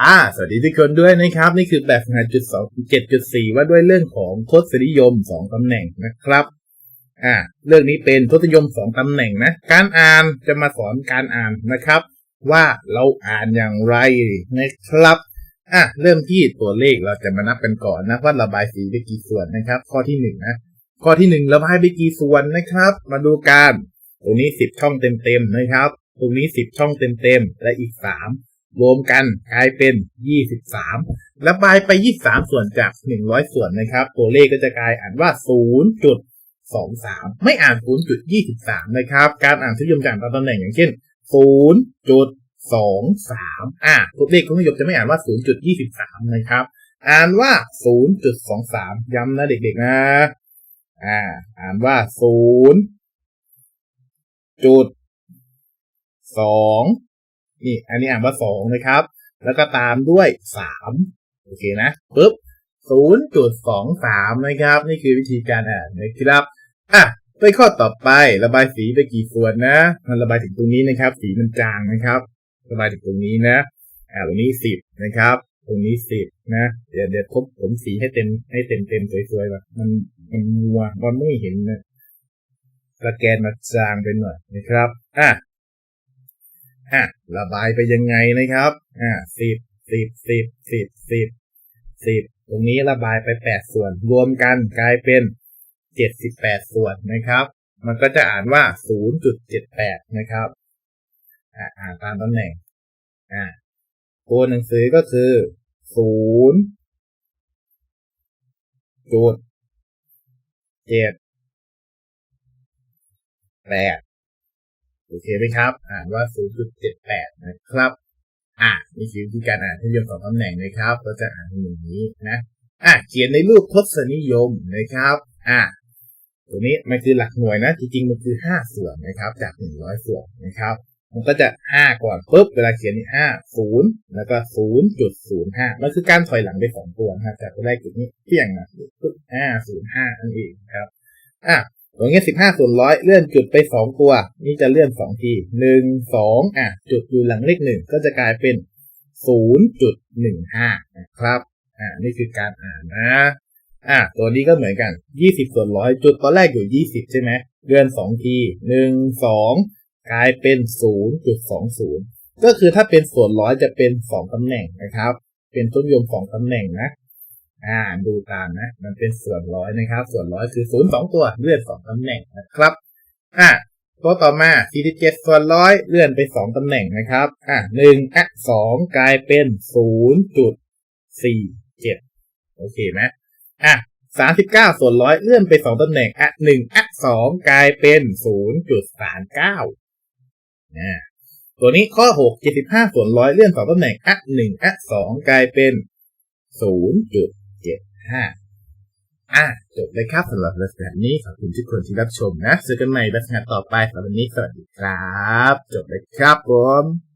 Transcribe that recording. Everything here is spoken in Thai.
อ่า สวัสดีทุกคนด้วยนะครับ นี่คือแบบงานจุดสองเจ็ดจุดสี่ว่าด้วยเรื่องของทศนิยมสองตำแหน่งนะครับ อ่า เรื่องนี้เป็นทศนิยมสองตำแหน่งนะ การอ่านจะมาสอนการอ่านนะครับ ว่าเราอ่านอย่างไรนะครับ อะ เริ่มที่ตัวเลขเราจะมานับกันก่อนนะว่าระบายสีไปกี่ส่วนนะครับ ข้อที่หนึ่งนะ ข้อที่หนึ่งระบายไปกี่ส่วนนะครับ มาดูกันตรงนี้สิบช่องเต็มๆนะครับ ตรงนี้สิบช่องเต็มๆและอีกสาม รวมกันกลายเป็นยี่สิบสามระบายไปยี่สามส่วนจากหนึ่งร้อยส่วนนะครับ ตัวเลขก็จะกลายอ่านว่าศูนย์จุดสองสามไม่อ่านศูนย์จุดยี่สิบสามนะครับ การอ่านทุยมจากตามตำแหน่งอย่างเช่นศูนย์จุดสองสามอะตัวเลขของนิยมจะไม่อ่านว่าศูนย์จุดยี่สิบสามนะครับ อ่านว่าศูนย์จุดสองสามย้ำนะเด็กๆนะ อ่า อ่านว่าศูนย์จุดสอง นี่ อันนี้อ่านว่าสองนะครับ แล้วก็ตามด้วยสามโอเคนะปุ๊บศูนย์จุดสองสามนะครับ นี่คือวิธีการอ่านนะครับอะไปข้อต่อไประบายสีไปกี่ส่วนนะมันระบายถึงตรงนี้นะครับ สีมันจางนะครับ ระบายถึงตรงนี้นะอ่าตรงนี้สิบนะครับ ตรงนี้สิบนะเดี๋ยวเดี๋ยวทบผมสีให้เต็มให้เต็มเต็มสวยๆแบบมันมันมัวมันไม่เห็นนะสแกนมาจางไปหน่อยนะครับ อะ อะระบายไปยังไงนะครับอะสิบสิบสิบสิบสิบสิบตรงนี้ระบายไปแปดส่วน รวมกันกลายเป็นเจ็ดสิบแปดส่วนนะครับ มันก็จะอ่านว่าศูนย์จุดเจ็ดแปดนะครับอ่าอ่านตามตำแหน่งอ่าตัวหนังสือก็คือศูนย์จุดเจ็ดแปด โอเคไหมครับ อ่านว่าศูนย์จุดเจ็ดแปดนะครับ อ่านี่คือวิธีการอ่านทศนิยมสองตำแหน่งนะครับ ก็จะอ่านอย่างนี้นะ อะ เขียนในรูปทศนิยมนะครับ อ่าตัวนี้มันคือหลักหน่วยนะ จริงๆ มันคือห้าส่วนนะครับ จากหนึ่งร้อยส่วนนะครับมันก็จะห้าก่อนปุ๊บ เวลาเขียนนี่ห้าศูนย์แล้วก็ศูนย์จุดศูนย์ห้ามันคือการถอยหลังไปสองตัวนะครับจากตัวแรกจุดนี้เพียงนะปุ๊บห้าศูนย์ห้านั่นเองครับ อะ ตรงนี้สิบห้าส่วนร้อยเลื่อนจุดไปสองตัว นี่จะเลื่อนสองทีหนึ่งสองอะจุดอยู่หลังเลขหนึ่งก็จะกลายเป็นศูนย์จุดหนึ่งห้านะครับอ่านี่คือการอ่านนะอะตัวนี้ก็เหมือนกันยี่สิบส่วนร้อยจุดตอนแรกอยู่ยี่สิบใช่ไหมเลื่อนสองทีหนึ่งสองกลายเป็น0.20ก็คือถ้าเป็นส่วนร้อยจะเป็น2ตำแหน่งนะครับ เป็นต้นยม2ตำแหน่งนะ อ่าดูตามนะ มันเป็นส่วนร้อยนะครับ ส่วนร้อยคือ0 2ตัวเลื่อน2ตำแหน่งนะครับอ่าตัวต่อมา47ส่วนร้อยเลื่อนไป2ตำแหน่งนะครับอ่า1อะ2กลายเป็น0.47โอเคไหมอะสามสิบเก้าส่วนร้อยเลื่อนไปสองตำแหน่งอะหนึ่งอะสองกลายเป็นศูนย์จุดสามเก้านะตัวนี้ข้อหกเจ็ดสิบห้าส่วนร้อยเลื่อนสองตำแหน่งอะหนึ่งอะสองกลายเป็นศูนย์จุด อะจบเลยครับสำหรับแบบนี้ขอบคุณทุกคนที่รับชมนะเจอกันใหม่รายกานต่อไปสำหรับวันนี้สวัสดีครับ จบเลยครับผม